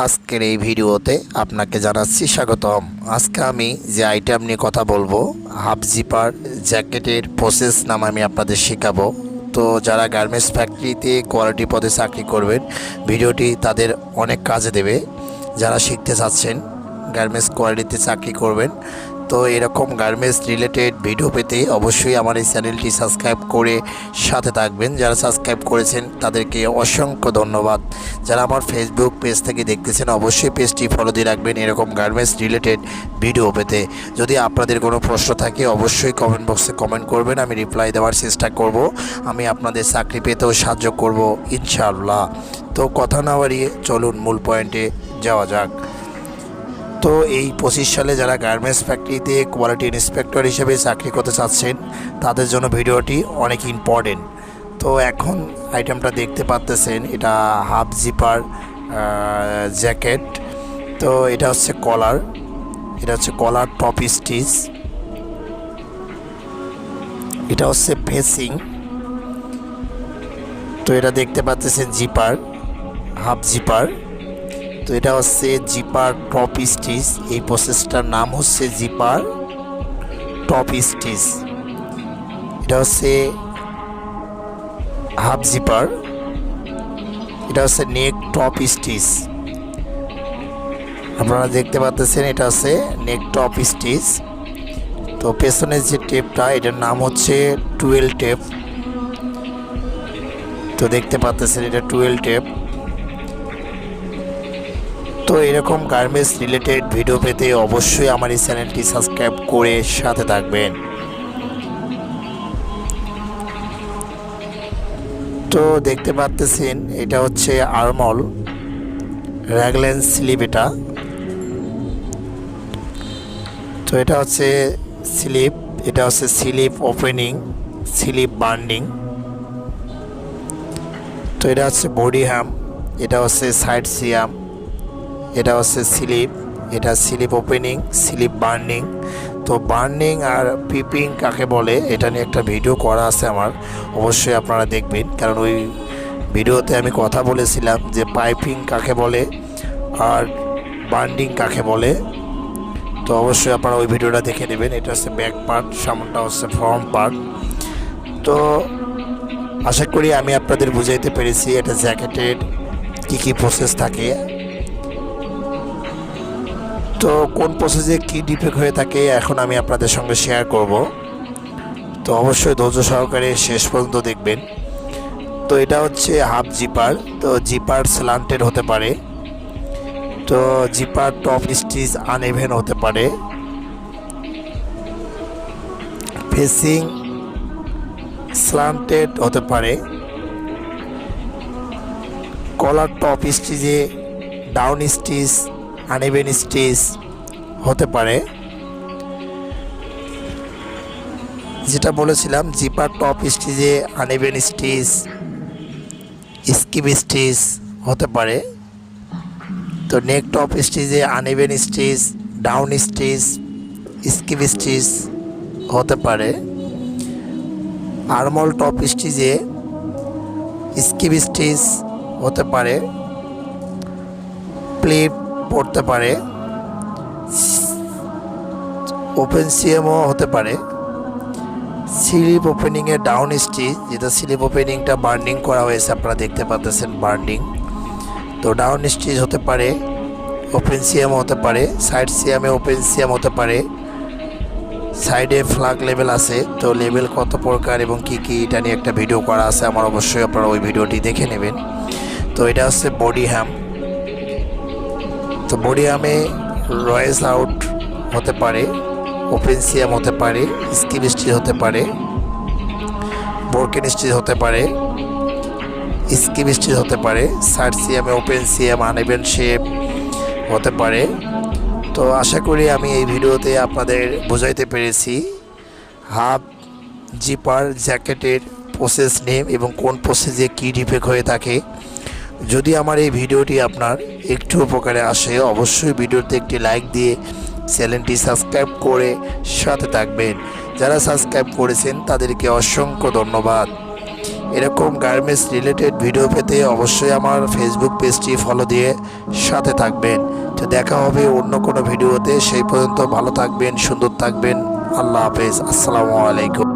আজকের এই ভিডিওতে আপনাকে জানাচ্ছি স্বাগতম। আজকে আমি যে আইটেম নিয়ে কথা বলব হাফ জিপার জ্যাকেটের প্রসেস নাম আমি আপনাদের শেখাবো। তো যারা গার্মেন্টস ফ্যাক্টরিতে কোয়ালিটি পদে চাকরি করবেন, ভিডিওটি তাদের অনেক কাজে দেবে। যারা শিখতে চাচ্ছেন গার্মেন্টস কোয়ালিটিতে চাকরি করবেন তো এরকম গার্মেন্টস রিলেটেড ভিডিও পেতে অবশ্যই আমার এই চ্যানেলটি সাবস্ক্রাইব করে সাথে থাকবেন। যারা সাবস্ক্রাইব করেছেন, তাদেরকে অসংখ্য ধন্যবাদ। যারা আমার ফেসবুক পেজ থেকে দেখতেছেন, অবশ্যই পেজটি ফলো দিয়ে রাখবেন এরকম গার্মেন্টস রিলেটেড ভিডিও পেতে। যদি আপনাদের কোনো প্রশ্ন থাকে, অবশ্যই কমেন্ট বক্সে কমেন্ট করবেন। আমি রিপ্লাই দেওয়ার চেষ্টা করব। আমি আপনাদের চাকরি পেতেও সাহায্য করব, ইনশাআল্লাহ। তো কথা না বাড়িয়ে চলুন মূল পয়েন্টে যাওয়া যাক। তো এই পঁচিশ সালে যারা গার্মেন্টস ফ্যাক্টরিতে কোয়ালিটি ইন্সপেক্টর হিসেবে চাকরি করতে চাচ্ছেন, তাদের জন্য ভিডিওটি অনেক ইম্পর্টেন্ট তো এখন আইটেমটা দেখতে পাচ্তেছেন এটা হাফ জিপার জ্যাকেট তো এটা হচ্ছে কলার এটা হচ্ছে কলার টপ স্টিচ এটা হচ্ছে ফেসিং তো এটা দেখতে পাচ্তেছেন জিপার হাফ জিপার তো এটা হচ্ছে জিপার টপ স্টিচ। এই প্রসেসটার নাম হচ্ছে জিপার টপ স্টিচ। এটা হচ্ছে হাফ জিপার। এটা হচ্ছে নেক টপ স্টিচ। আপনারা দেখতে পাচ্ছেন এটা হচ্ছে নেক টপ স্টিচ। তো পেছনের যে টেপটা, এটার নাম হচ্ছে টুয়েল টেপ। তো দেখতে পাচ্ছেন এটা টুয়েল টেপ। তো এরকম গার্মেন্টস রিলেটেড ভিডিও পেতে অবশ্যই আমার এই চ্যানেলটি সাবস্ক্রাইব করে সাথে থাকবেন। তো দেখতে পাচ্তেছেন এটা হচ্ছে আরমল র্যাগলেন স্লিপ এটা। তো এটা হচ্ছে স্লিপ, এটা হচ্ছে স্লিপ ওপেনিং স্লিপ বান্ডিং তো এটা হচ্ছে বডি হ্যাম এটা হচ্ছে সাইড সিয়াম এটা হচ্ছে স্লিপ, এটা স্লিপ ওপেনিং, স্লিপ বার্নিং। তো বার্নিং আর পিপিং কাকে বলে, এটা নিয়ে একটা ভিডিও করা আছে আমার, অবশ্যই আপনারা দেখবেন। কারণ ওই ভিডিওতে আমি কথা বলেছিলাম যে পাইপিং কাকে বলে আর বার্নিং কাকে বলে। তো অবশ্যই আপনারা ওই ভিডিওটা দেখে নেবেন। এটা হচ্ছে ব্যাক পার্ট, সামনটা হচ্ছে ফ্রন্ট পার্ট। তো আশা করি আমি আপনাদের বুঝাইতে পেরেছি এটা জ্যাকেটের কী কী প্রসেস থাকে। তো কোন প্রসেসে কী ডিফেক্ট হয়ে থাকে, এখন আমি আপনাদের সঙ্গে শেয়ার করব। তো অবশ্যই ধৈর্য সহকারে শেষ পর্যন্ত দেখবেন। তো এটা হচ্ছে হাফ জিপার তো জিপার স্লান্টেড হতে পারে। তো জিপার টপ স্টিচ আনএভেন হতে পারে। ফেসিং স্লান্টেড হতে পারে। কলার টপ স্টিচে ডাউন স্টিচ আনইভেন স্টিচ হতে পারে। যেটা বলেছিলাম, জিপার টপ স্টিচে আনইভেন স্টিচ স্কিপ স্টিচ হতে পারে। তো neck top স্টিচে uneven stitch down stitch skip stitch হতে পারে। আরমল টপ স্টিচে স্কিপ স্টিচ হতে পারে। প্লেট পড়তে পারে। ওপেন সিএমও হতে পারে। স্লিপ ওপেনিংয়ে ডাউন স্টিচ যেটা স্লিপ ওপেনিংটা বার্নিং করা হয়েছে, আপনারা দেখতে পাচ্ছেন বার্নিং তো ডাউন স্টিচ হতে পারে ওপেন সিএম হতে পারে সাইড সিএমে ওপেন সিএম হতে পারে। সাইডে ফ্লাগ লেভেল আছে, তো লেভেল কত প্রকার এবং কি কি, এটা নিয়ে একটা ভিডিও করা আছে, আমার অবশ্যই আপনারা ওই ভিডিওটি দেখে নেবেন। তো এটা হচ্ছে বডি হ্যাম তো বডি আমে রয়েস আউট হতে পারে ওপেন সিয়াম হতে পারে স্কিপ স্টিচ হতে পারে বোরকেন স্টিচ হতে পারে স্কিপ স্টিচ হতে পারে সাইড সিয়ামে ওপেন সিয়াম আনএভেন শেপ হতে পারে। তো আশা করি আমি এই ভিডিওতে আপনাদের বোঝাইতে পেরেছি হাফ জিপার জ্যাকেটের প্রসেস নেম এবং কোন প্রসেসে কী ডিফেক্ট হয়ে থাকে। যদি আমার এই ভিডিওটি আপনার একটু উপকারে আসে, অবশ্যই ভিডিওতে একটি লাইক দিয়ে চ্যানেলটি সাবস্ক্রাইব করে সাথে থাকবেন। যারা সাবস্ক্রাইব করেছেন, তাদেরকে অসংখ্য ধন্যবাদ। এরকম গার্মেন্টস রিলেটেড ভিডিও পেতে অবশ্যই আমার ফেসবুক পেজটি ফলো দিয়ে সাথে থাকবেন। তো দেখা হবে অন্য কোনো ভিডিওতে। সেই পর্যন্ত ভালো থাকবেন, সুন্দর থাকবেন। আল্লাহ হাফেজ। আসসালামু আলাইকুম।